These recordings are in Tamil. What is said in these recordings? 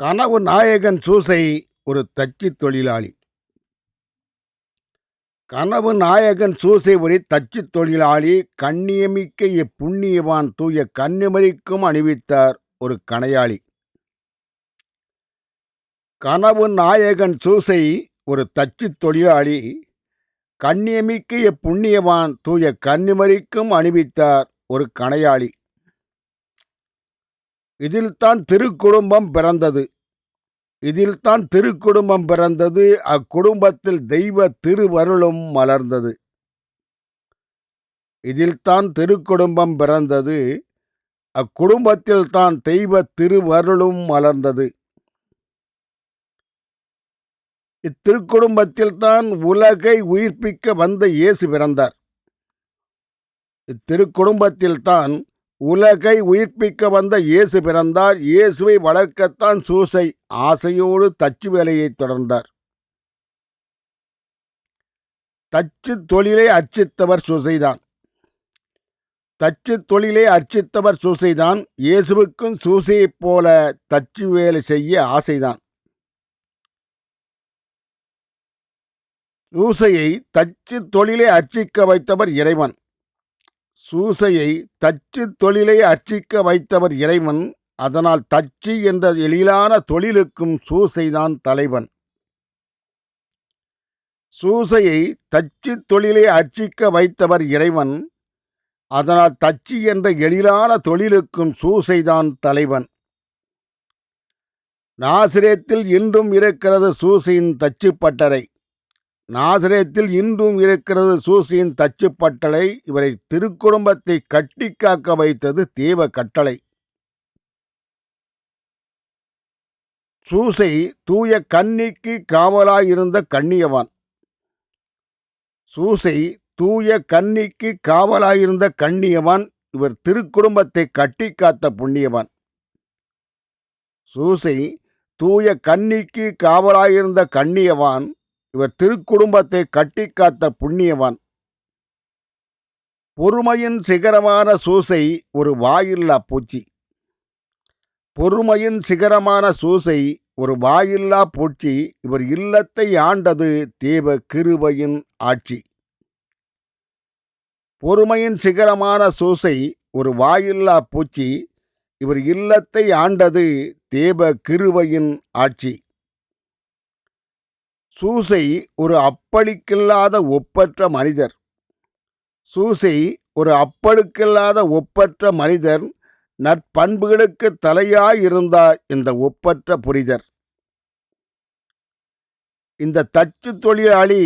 கனவு நாயகன் சூசை ஒரு தச்சு தொழிலாளி. கனவு நாயகன் சூசை ஒரு தச்சு தொழிலாளி கண்ணியமிக்க இப்புண்ணியவான் தூய கன்னிமரிக்கும் அணிவித்தார் ஒரு கணையாளி. கனவு நாயகன் சூசை ஒரு தச்சு தொழிலாளி கண்ணியமிக்க இப்புண்ணியவான் தூய கன்னிமரிக்கும் அணிவித்தார் ஒரு கணையாளி. இதில்தான் திருக்குடும்பம் பிறந்தது. இதில்தான் திருக்குடும்பம் பிறந்தது. அக்குடும்பத்தில் தெய்வ திருவருளும் மலர்ந்தது. இதில்தான் திருக்குடும்பம் பிறந்தது. அக்குடும்பத்தில் தான் தெய்வ திருவருளும் மலர்ந்தது. இத்திருக்குடும்பத்தில்தான் உலகை உயிர்ப்பிக்க வந்த இயேசு பிறந்தார். இத்திருக்குடும்பத்தில் தான் உலகை உயிர்ப்பிக்க வந்த இயேசு பிறந்தார். இயேசுவை வளர்க்கத்தான் சூசை ஆசையோடு தச்சு வேலையை தொடர்ந்தார். தச்சு தொழிலை அர்ச்சித்தவர் சூசைதான். தச்சு தொழிலை அர்ச்சித்தவர் சூசைதான். இயேசுவுக்கும் சூசையைப் போல தச்சு வேலை செய்ய ஆசைதான். சூசையை தச்சு தொழிலை அர்ச்சிக்க வைத்தவர் இறைவன். சூசையை தச்சு தொழிலை அர்ச்சிக்க வைத்தவர் இறைவன் அதனால் தச்சு என்ற எழிலான தொழிலுக்கும் சூசைதான் தலைவன். சூசையை தச்சு தொழிலை அர்ச்சிக்க வைத்தவர் இறைவன் அதனால் தச்சு என்ற எழிலான தொழிலுக்கும் சூசைதான் தலைவன். நாசிரியத்தில் இன்றும் இருக்கிறது சூசையின் தச்சு பட்டறை நாசிரேத்தில் இன்றும் இருக்கிறது சூசியின் தச்சுப்பட்டளை இவரை திருக்குடும்பத்தை கட்டி காக்க வைத்தது தேவ கட்டளை. சூசை தூய கன்னிக்கு காவலாயிருந்த கண்ணியவான். சூசை தூய கன்னிக்கு காவலாயிருந்த கண்ணியவான். இவர் திருக்குடும்பத்தை கட்டி காத்த புண்ணியவான். சூசை தூய கன்னிக்கு காவலாயிருந்த கண்ணியவான். இவர் திருக்குடும்பத்தை கட்டி காத்த புண்ணியவான். பொறுமையின் சிகரமான சூசை ஒரு வாயில்லா பூச்சி. பொறுமையின் சிகரமான சூசை ஒரு வாயில்லா பூச்சி. இவர் இல்லத்தை ஆண்டது தேவ கிருபையின் ஆட்சி. பொறுமையின் சிகரமான சூசை ஒரு வாயில்லா பூச்சி. இவர் இல்லத்தை ஆண்டது தேவ கிருபையின் ஆட்சி. சூசை ஒரு அப்பளிக்கில்லாத ஒப்பற்ற மனிதர். சூசை ஒரு அப்பழுக்கில்லாத ஒப்பற்ற மனிதர் நட்பண்புகளுக்கு தலையாயிருந்தார் இந்த ஒப்பற்ற புரிதர். இந்த தச்சு தொழிலாளி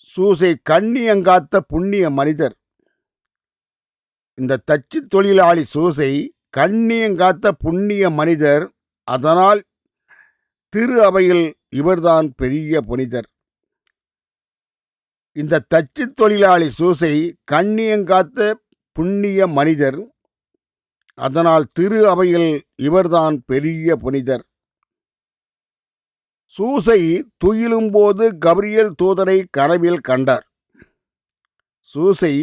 சூசை கண்ணியங்காத்த புண்ணிய மனிதர். இந்த தச்சு தொழிலாளி சூசை கண்ணியங்காத்த புண்ணிய மனிதர் அதனால் திரு அவையில் இவர்தான் பெரிய புனிதர். இந்த தச்சு தொழிலாளி சூசை கண்ணியங்காத்த புண்ணிய மனிதர். அதனால் திரு அவையில் இவர்தான் பெரிய புனிதர். சூசை துயிலும்போது கபிரியல் தூதரை கனவில் கண்டார். சூசை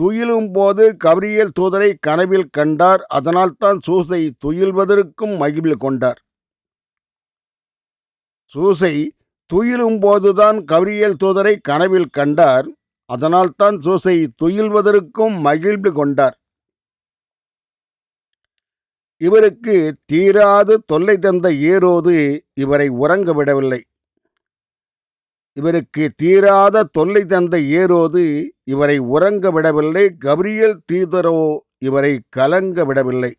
துயிலும்போது கபிரியல் தூதரை கனவில் கண்டார். அதனால்தான் சூசை துயில்வதற்கும் மகிழ்வு கொண்டார். சூசை துயிலும் போதுதான் கவிரியல் தூதரை கனவில் கண்டார். அதனால்தான் சூசை துயில்வதற்கும் மகிழ்வு கொண்டார். இவருக்கு தீராது தொல்லை தந்த ஏரோது இவரை உறங்க விடவில்லை இவருக்கு தீராத தொல்லை தந்த ஏரோது இவரை உறங்க விடவில்லை கபிரியல் தீதரோ இவரை கலங்க விடவில்லை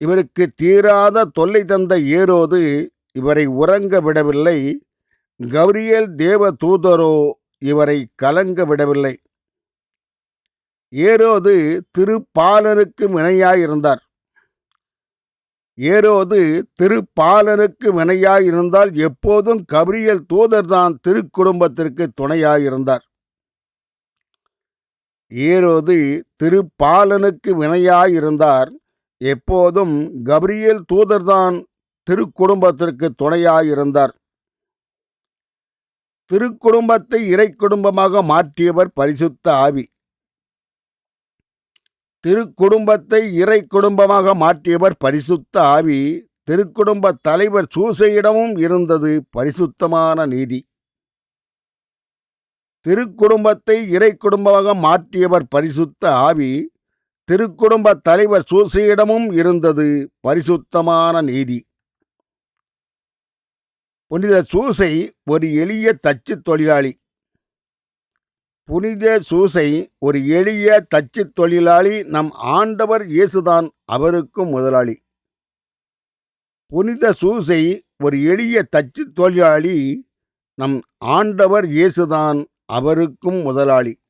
இவருக்கு தீராத தொல்லை தந்த ஏரோது இவரை உறங்க விடவில்லை. கௌரியல் தேவ தூதரோ இவரை கலங்க விடவில்லை. ஏரோது திருப்பாலனுக்கு வினையாயிருந்தார் ஏரோது திருப்பாலனுக்கு வினையாயிருந்தால் எப்போதும் கபிரியல் தூதர்தான் திருக்குடும்பத்திற்கு துணையாயிருந்தார். ஏரோது திருப்பாலனுக்கு வினையாயிருந்தார் எப்போதும் கபிரியல் தூதர்தான் திருக்குடும்பத்திற்கு துணையாயிருந்தார். திருக்குடும்பத்தை இறை குடும்பமாக மாற்றியவர் பரிசுத்த ஆவி. திருக்குடும்பத்தை இறை குடும்பமாக மாற்றியவர் பரிசுத்த ஆவி. திருக்குடும்ப தலைவர் சூசையிடமும் இருந்தது பரிசுத்தமான நீதி. திருக்குடும்பத்தை இறை குடும்பமாக மாற்றியவர் பரிசுத்த ஆவி. திருக்குடும்ப தலைவர் சூசையிடமும் இருந்தது பரிசுத்தமான நீதி. புனித சூசை ஒரு எளிய தச்சு தொழிலாளி. புனித சூசை ஒரு எளிய தச்சு தொழிலாளி நம் ஆண்டவர் இயேசுதான் அவருக்கும் முதலாளி. புனித சூசை ஒரு எளிய தச்சு தொழிலாளி நம் ஆண்டவர் இயேசுதான் அவருக்கும் முதலாளி.